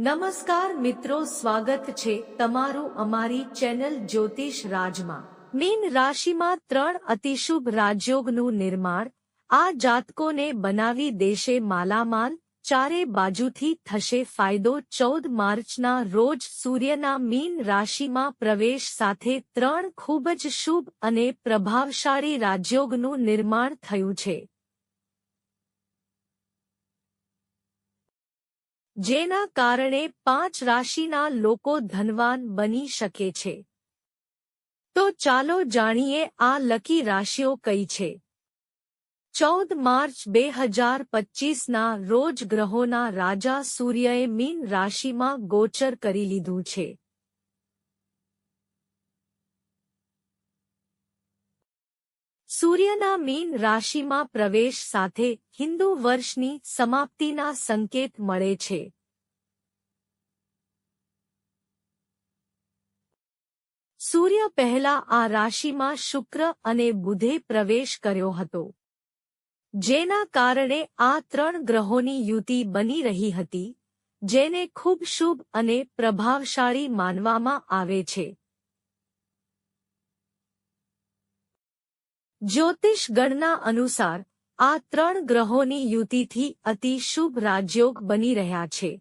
નમસ્કાર મિત્રો, સ્વાગત છે તમારું અમારી ચેનલ જ્યોતિષ રાજમાં. મીન રાશિમાં ત્રણ અતિશુભ રાજયોગનું નિર્માણ. આ જાતકોને બનાવી દેશે માલામાલ. ચારે બાજુથી થશે ફાયદો. ચૌદ માર્ચના રોજ સૂર્યના મીન રાશિમાં પ્રવેશ સાથે ત્રણ ખૂબ જ શુભ અને પ્રભાવશાળી રાજયોગનું નિર્માણ થયું છે. જેના કારણે પાંચ રાશિના લોકો ધનવાન બની શકે છે. તો ચાલો જાણીએ આ લકી રાશિઓ કઈ છે. ચૌદ માર્ચ બે હજાર પચીસના રોજ ગ્રહોના રાજા સૂર્યએ મીન રાશિમાં ગોચર કરી લીધું છે. સૂર્યના મીન રાશિમાં પ્રવેશ સાથે હિન્દુ વર્ષની સમાપ્તિના સંકેત મળે છે. સૂર્ય પહેલા આ રાશિમાં શુક્ર અને બુધે પ્રવેશ કર્યો હતો. જેના કારણે આ ત્રણ ગ્રહોની યુતિ બની રહી હતી, જેને ખૂબ શુભ અને પ્રભાવશાળી માનવામાં આવે છે. જ્યોતિષ ગણના અનુસાર, આ ત્રણ ગ્રહોની યુતિથી અતિ શુભ રાજયોગ બની રહ્યા છે.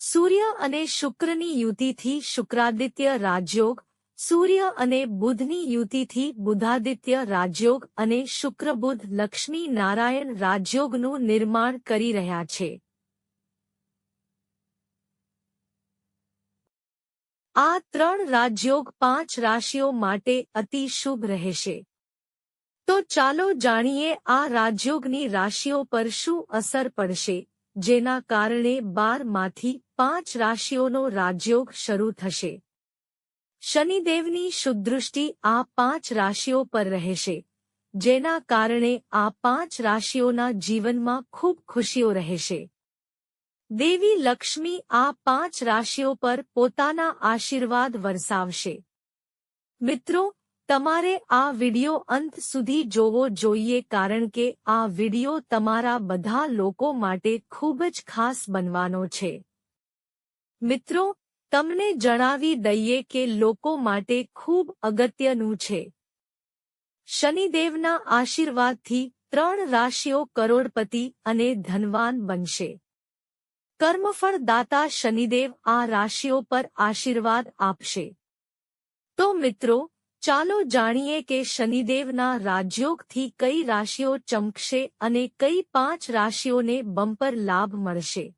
સૂર્ય અને શુક્રની યુતિથી શુક્રાદિત્ય રાજયોગ, સૂર્ય અને બુધની યુતિથી બુધાદિત્ય રાજયોગ અને શુક્રબુધ લક્ષ્મી નારાયણ રાજયોગનું નિર્માણ કરી રહ્યા છે. આ ત્રણ રાજયોગ પાંચ રાશિઓ માટે અતિ શુભ રહેશે. તો ચાલો જાણીએ આ રાજયોગની રાશિઓ પર શું અસર પડશે, જેના કારણે બારમાંથી પાંચ રાશિઓનો રાજયોગ શરૂ થશે. શનિદેવની શુદ્દૃષ્ટિ આ પાંચ રાશિઓ પર રહેશે, જેના કારણે આ પાંચ રાશિઓના જીવનમાં ખૂબ ખુશીઓ રહેશે. દેવી લક્ષ્મી આ પાંચ રાશિઓ પર પોતાના આશીર્વાદ વરસાવશે. મિત્રો, તમારે આ વિડિયો અંત સુધી જોવો જોઈએ કારણ કે આ વિડિયો તમારા બધા લોકો માટે ખૂબ જ ખાસ બનવાનો છે. મિત્રો, તમને જણાવી દઈએ કે લોકો માટે ખૂબ અગત્યનું છે. શનિદેવના આશીર્વાદથી ત્રણ રાશિઓ કરોડપતિ અને ધનવાન બનશે. કર્મફળ દાતા શનિદેવ આ રાશિઓ પર આશીર્વાદ આપશે. તો મિત્રો, ચાલો જાણીએ કે શનિદેવના રાજયોગથી કઈ રાશિઓ ચમકશે અને કઈ પાંચ રાશિઓને બમ્પર લાભ મળશે.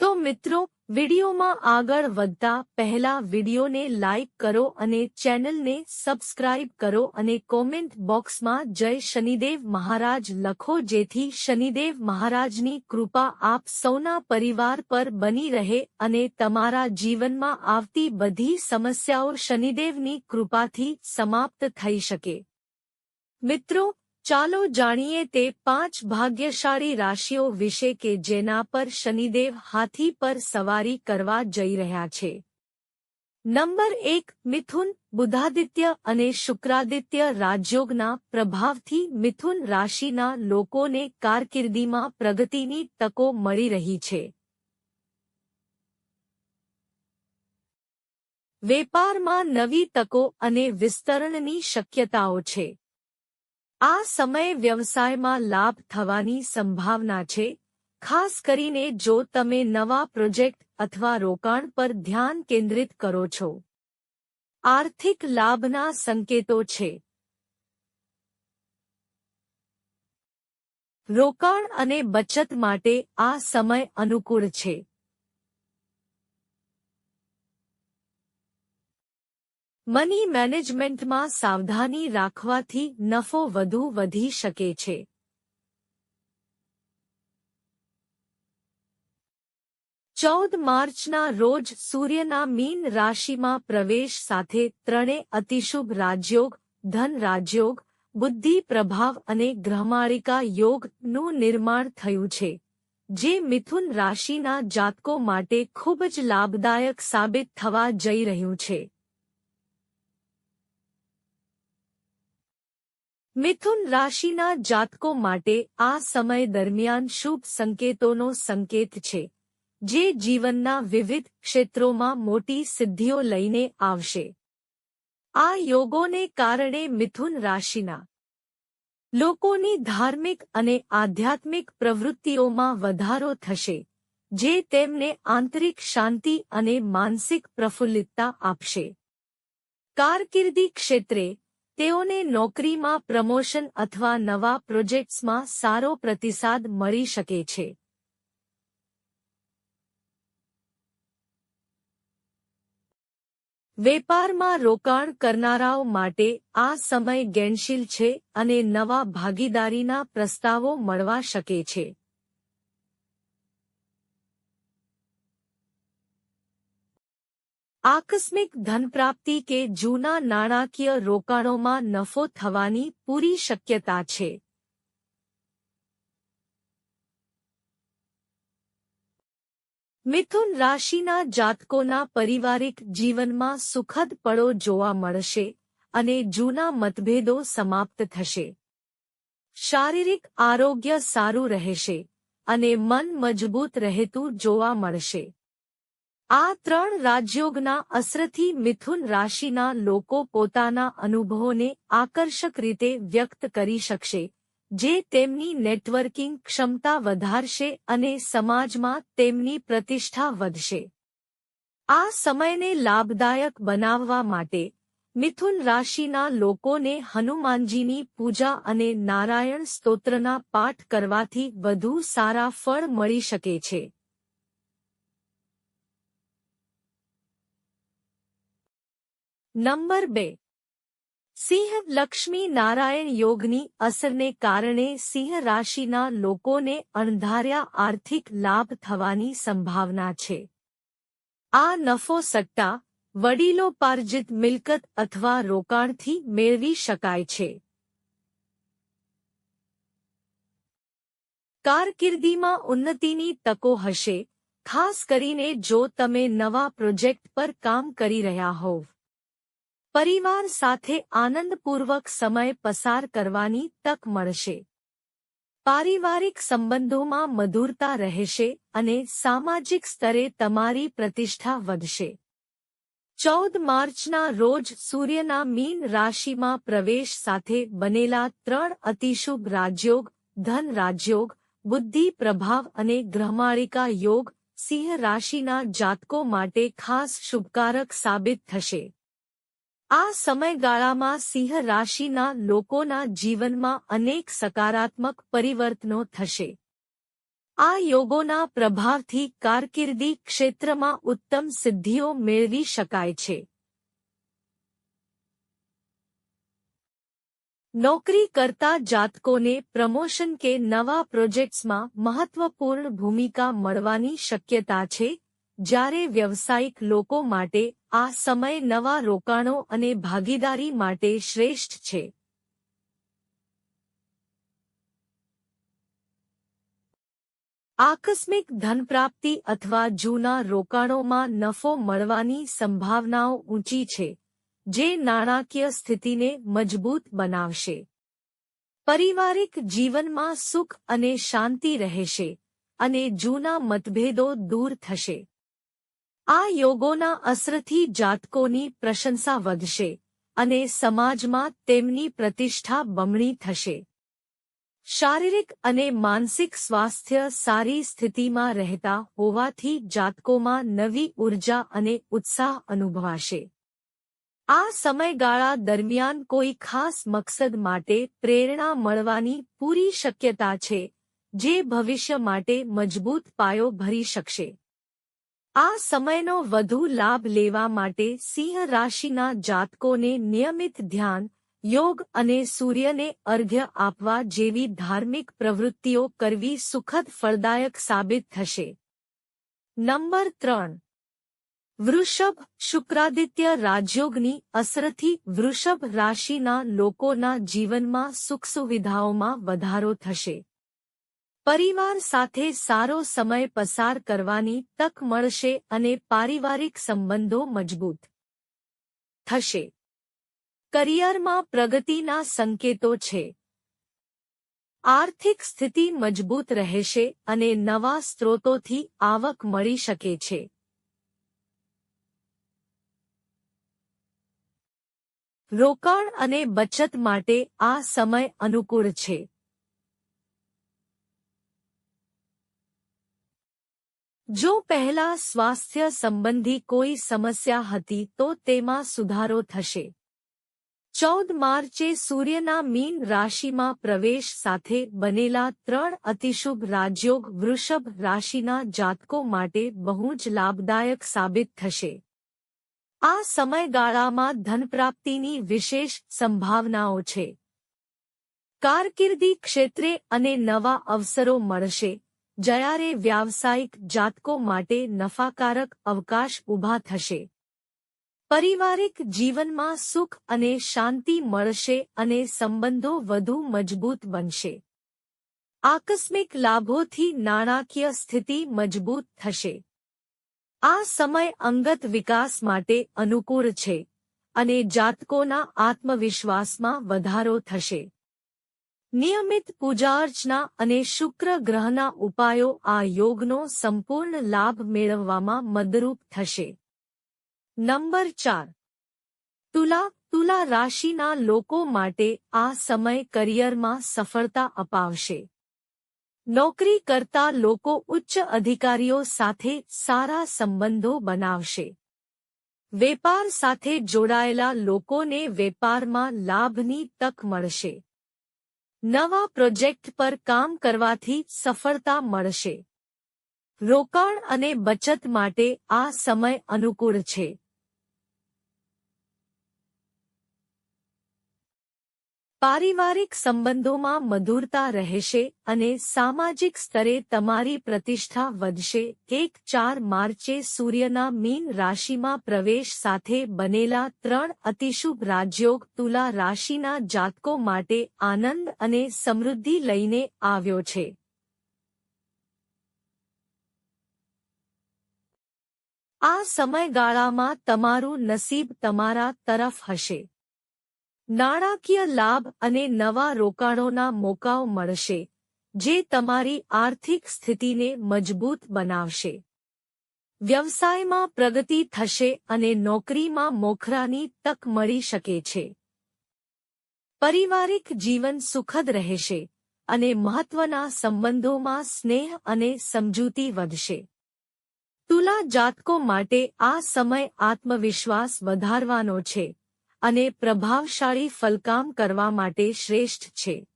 તો મિત્રો વિડિયોમાં આગળ વધતા પહેલા વિડિયોને લાઇક કરો અને ચેનલને સબસ્ક્રાઇબ કરો અને કોમેન્ટ બોક્સમાં જય શનિદેવ મહારાજ લખો જેથી શનિદેવ મહારાજની કૃપા આપ સૌના પરિવાર પર બની રહે અને તમારા જીવનમાં આવતી બધી સમસ્યાઓ શનિદેવની કૃપાથી સમાપ્ત થઈ શકે. મિત્રો ચાલો જાણીએ તે પાંચ ભાગ્યશાળી રાશિઓ વિશે કે જેના પર શનિદેવ હાથી પર સવારી કરવા જઈ રહ્યા છે. નંબર એક, મિથુન બુધાદિત્ય અને શુક્રાદિત્ય રાજયોગના પ્રભાવથી મિથુન રાશિના લોકોને કારકિર્દીમાં પ્રગતિની તકો મળી રહી છે. વેપારમાં નવી તકો અને વિસ્તરણની શક્યતાઓ છે. આ સમયે વ્યવસાયમાં લાભ થવાની સંભાવના છે. ખાસ કરીને જો તમે નવા પ્રોજેક્ટ અથવા રોકાણ પર ધ્યાન કેન્દ્રિત કરો છો. આર્થિક લાભના સંકેતો છે. રોકાણ અને બચત માટે આ સમય અનુકૂળ છે. મની મેનેજમેન્ટમાં સાવધાની રાખવાથી નફો વધુ વધી શકે છે. ચૌદ માર્ચના રોજ સૂર્યના મીન રાશિમાં પ્રવેશ સાથે ત્રણે અતિશુભ રાજયોગ, ધન રાજયોગ, બુદ્ધિ પ્રભાવ અને ગ્રહમાળિકા યોગનું નિર્માણ થયું છે, જે મિથુન રાશિના જાતકો માટે ખૂબ જ લાભદાયક સાબિત થવા જઈ રહ્યું છે. મિથુન રાશિના જાતકો માટે આ સમય દરમિયાન શુભ સંકેતોનો સંકેત છે, જે જીવનના વિવિધ ક્ષેત્રોમાં મોટી સિદ્ધિઓ લઈને આવશે. આ યોગોને કારણે મિથુન રાશિના લોકોની ધાર્મિક અને આધ્યાત્મિક પ્રવૃત્તિઓમાં વધારો થશે, જે તેમને આંતરિક શાંતિ અને માનસિક પ્રફુલ્લિતતા આપશે. કારકિર્દી ક્ષેત્રે તેઓને નોકરીમાં પ્રમોશન અથવા નવા પ્રોજેક્ટ્સમાં સારો પ્રતિસાદ મળી શકે છે. વેપારમાં રોકાણ કરનારાઓ માટે આ સમય ગેનશીલ છે અને નવા ભાગીદારીના પ્રસ્તાવો મળવા શકે છે. આકસ્મિક ધનપ્રાપ્તિ કે જૂના નાણાકીય રોકાણોમાં નફો થવાની પૂરી શક્યતા છે. મિથુન રાશિના જાતકોના પારિવારિક જીવનમાં સુખદ પળો જોવા મળશે અને જૂના મતભેદો સમાપ્ત થશે. શારીરિક આરોગ્ય સારું રહેશે અને મન મજબૂત રહેતું જોવા મળશે. આ ત્રણ રાજયોગના અસરથી મિથુન રાશિના લોકો પોતાના અનુભવોને આકર્ષક રીતે વ્યક્ત કરી શકશે, જે તેમની નેટવર્કિંગ ક્ષમતા વધારશે અને સમાજમાં તેમની પ્રતિષ્ઠા વધશે. આ સમયને લાભદાયક બનાવવા માટે મિથુન રાશિના લોકોને હનુમાનજીની પૂજા અને નારાયણ સ્તોત્રના પાઠ કરવાથી વધુ સારા ફળ મળી શકે છે. નંબર બે. સિંહ લક્ષ્મી નારાયણ યોગની અસરને કારણે સિંહ રાશિના લોકોને અણધાર્યા આર્થિક લાભ થવાની સંભાવના છે. આ નફો સટ્ટા વડીલો પાર્જિત મિલકત અથવા રોકાણથી મેળવી શકાય છે. કારકિર્દીમાં ઉન્નતિની તકો હશે, ખાસ કરીને જો તમે નવા પ્રોજેક્ટ પર કામ કરી રહ્યા હોવ. પરિવાર સાથે આનંદપૂર્વક સમય પસાર કરવાની તક મળશે. પારિવારિક સંબંધોમાં મધુરતા રહેશે અને સામાજિક સ્તરે તમારી પ્રતિષ્ઠા વધશે. ચૌદ માર્ચના રોજ સૂર્યના મીન રાશિમાં પ્રવેશ સાથે બનેલા ત્રણ અતિશુભ રાજયોગ, ધન રાજયોગ, બુદ્ધિ પ્રભાવ અને ગ્રહમાળિકા યોગ સિંહ રાશિના જાતકો માટે ખાસ શુભકારક સાબિત થશે. આ સમયગાળામાં સિંહ રાશિના લોકોના જીવનમાં અનેક સકારાત્મક પરિવર્તનો થશે. આ યોગોના પ્રભાવથી કારકિર્દી ક્ષેત્રમાં ઉત્તમ સિદ્ધિઓ મેળવી શકાય છે. નોકરી કરતા જાતકોને પ્રમોશન કે નવા પ્રોજેક્ટ્સમાં મહત્વપૂર્ણ ભૂમિકા મળવાની શક્યતા છે. જ્યારે વ્યવસાયિક લોકો માટે આ સમય નવા રોકાણો અને ભાગીદારી માટે શ્રેષ્ઠ છે. આકસ્મિક ધનપ્રાપ્તિ અથવા જૂના રોકાણોમાં નફો મળવાની સંભાવનાઓ ઊંચી છે, જે નાણાકીય સ્થિતિને મજબૂત બનાવશે. પારિવારિક જીવનમાં સુખ અને શાંતિ રહેશે અને જૂના મતભેદો દૂર થશે. આ યોગોના અસરથી જાતકોની પ્રશંસા વધશે અને સમાજમાં તેમની પ્રતિષ્ઠા બમણી થશે. શારીરિક અને માનસિક સ્વાસ્થ્ય સારી સ્થિતિમાં રહેતા હોવાથી જાતકોમાં નવી ઊર્જા અને ઉત્સાહ અનુભવાશે. આ સમયગાળા દરમિયાન કોઈ ખાસ મકસદ માટે પ્રેરણા મળવાની પૂરી શક્યતા છે, જે ભવિષ્ય માટે મજબૂત પાયો ભરી શકશે. આ સમયનો વધુ લાભ લેવા માટે સિંહ રાશિના જાતકોને નિયમિત ધ્યાન, યોગ અને સૂર્યને અર્ઘ્ય આપવા જેવી ધાર્મિક પ્રવૃત્તિઓ કરવી સુખદ ફળદાયક સાબિત થશે. નંબર ત્રણ. વૃષભ શુક્રાદિત્ય રાજયોગની અસરથી વૃષભ રાશિના લોકોના જીવનમાં સુખ સુવિધાઓમાં વધારો થશે. પરિવાર સાથે સારો સમય પસાર કરવાની તક મળશે અને પારિવારિક સંબંધો મજબૂત થશે. કરિયરમાં પ્રગતિના સંકેતો છે. આર્થિક સ્થિતિ મજબૂત રહેશે અને નવા સ્ત્રોતોથી આવક મળી શકે છે. રોકાણ અને બચત માટે આ સમય અનુકૂળ છે. જો પહેલા સ્વાસ્થ્ય સંબંધી કોઈ સમસ્યા હતી તો તેમાં સુધારો થશે. ચૌદ માર્ચે સૂર્યના મીન રાશિમાં પ્રવેશ સાથે બનેલા ત્રણ અતિશુભ રાજયોગ વૃષભ રાશિના જાતકો માટે બહુ જ લાભદાયક સાબિત થશે. આ સમયગાળામાં ધનપ્રાપ્તિની વિશેષ સંભાવનાઓ છે. કારકિર્દી ક્ષેત્રે અને નવા અવસરો મળશે. જ્યારે વ્યાવસાયિક જાતકો માટે નફાકારક અવકાશ ઊભા થશે. પારિવારિક જીવનમાં સુખ અને શાંતિ મળશે અને સંબંધો વધુ મજબૂત બનશે. આકસ્મિક લાભોથી નાણાકીય સ્થિતિ મજબૂત થશે. આ સમય અંગત વિકાસ માટે અનુકૂળ છે અને જાતકોના આત્મવિશ્વાસમાં વધારો થશે. નિયમિત પૂજાઅર્ચના અને શુક્ર ગ્રહના ઉપાયો આ યોગનો સંપૂર્ણ લાભ મેળવવામાં મદરૂપ થશે. નંબર ચાર. તુલા તુલા રાશિના લોકો માટે આ સમય કરિયરમાં સફળતા અપાવશે. નોકરી કરતા લોકો ઉચ્ચ અધિકારીઓ સાથે સારા સંબંધો બનાવશે. વેપાર સાથે જોડાયેલા લોકોને વેપારમાં લાભની તક મળશે. નવા પ્રોજેક્ટ પર કામ કરવાથી સફળતા મળશે. રોકાણ અને બચત માટે આ સમય અનુકૂળ છે. પારિવારિક સંબંધોમાં મધુરતા રહેશે અને સામાજિક સ્તરે તમારી પ્રતિષ્ઠા વધશે. એક ચાર માર્ચે સૂર્યના મીન રાશિમાં પ્રવેશ સાથે બનેલા ત્રણ અતિશુભ રાજયોગ તુલા રાશિના જાતકો માટે આનંદ અને સમૃદ્ધિ લઈને આવ્યો છે. આ સમયગાળામાં તમારું નસીબ તમારા તરફ હશે. નાણાકીય લાભ અને નવા રોકાણોના મોકાઓ મળશે, જે તમારી આર્થિક સ્થિતિને મજબૂત બનાવશે. વ્યવસાયમાં પ્રગતિ થશે અને નોકરીમાં મોખરાની તક મળી શકે છે. પારિવારિક જીવન સુખદ રહેશે અને મહત્વના સંબંધોમાં સ્નેહ અને સમજૂતી વધશે. તુલા જાતકો માટે આ સમય આત્મવિશ્વાસ વધારવાનો છે. અને પ્રભાવશાળી ફલકામ કરવા માટે શ્રેષ્ઠ છે.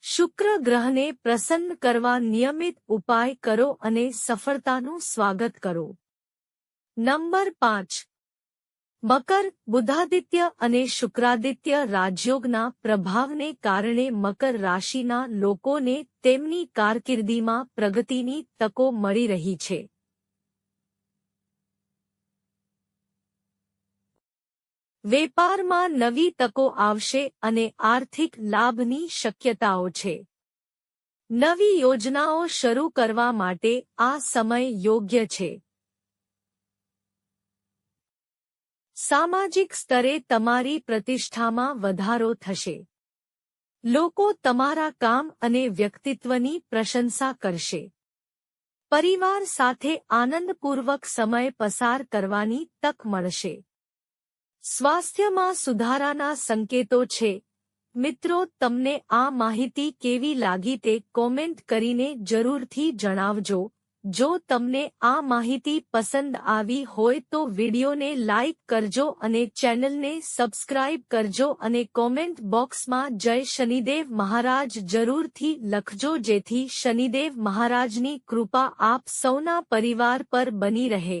શુક્ર ગ્રહને પ્રસન્ન કરવા નિયમિત ઉપાય કરો અને સફળતાનું સ્વાગત કરો. નંબર પાંચ. મકર, બુધાદિત્ય અને શુક્રાદિત્ય રાજયોગના પ્રભાવને કારણે મકર રાશિના લોકોને તેમની કારકિર્દીમાં પ્રગતિની તકો મળી રહી છે. વેપારમાં નવી તકો આવશે અને આર્થિક લાભની શક્યતાઓ છે. નવી યોજનાઓ શરૂ કરવા માટે આ સમય યોગ્ય છે. સામાજિક સ્તરે તમારી પ્રતિષ્ઠામાં વધારો થશે. લોકો તમારા કામ અને વ્યક્તિત્વની પ્રશંસા કરશે. પરિવાર સાથે આનંદપૂર્વક સમય પસાર કરવાની તક મળશે. સ્વાસ્થ્યમાં સુધારાના સંકેતો છે. મિત્રો, તમને આ માહિતી કેવી લાગી તે કોમેન્ટ કરીને જરૂરથી જણાવજો. જો તમને આ માહિતી પસંદ આવી હોય તો વિડિયોને લાઇક કરજો અને ચેનલને સબસ્ક્રાઇબ કરજો અને કોમેન્ટ બોક્સમાં જય શનિદેવ મહારાજ જરૂરથી લખજો જેથી શનિદેવ મહારાજની કૃપા આપ સૌના પરિવાર પર બની રહે.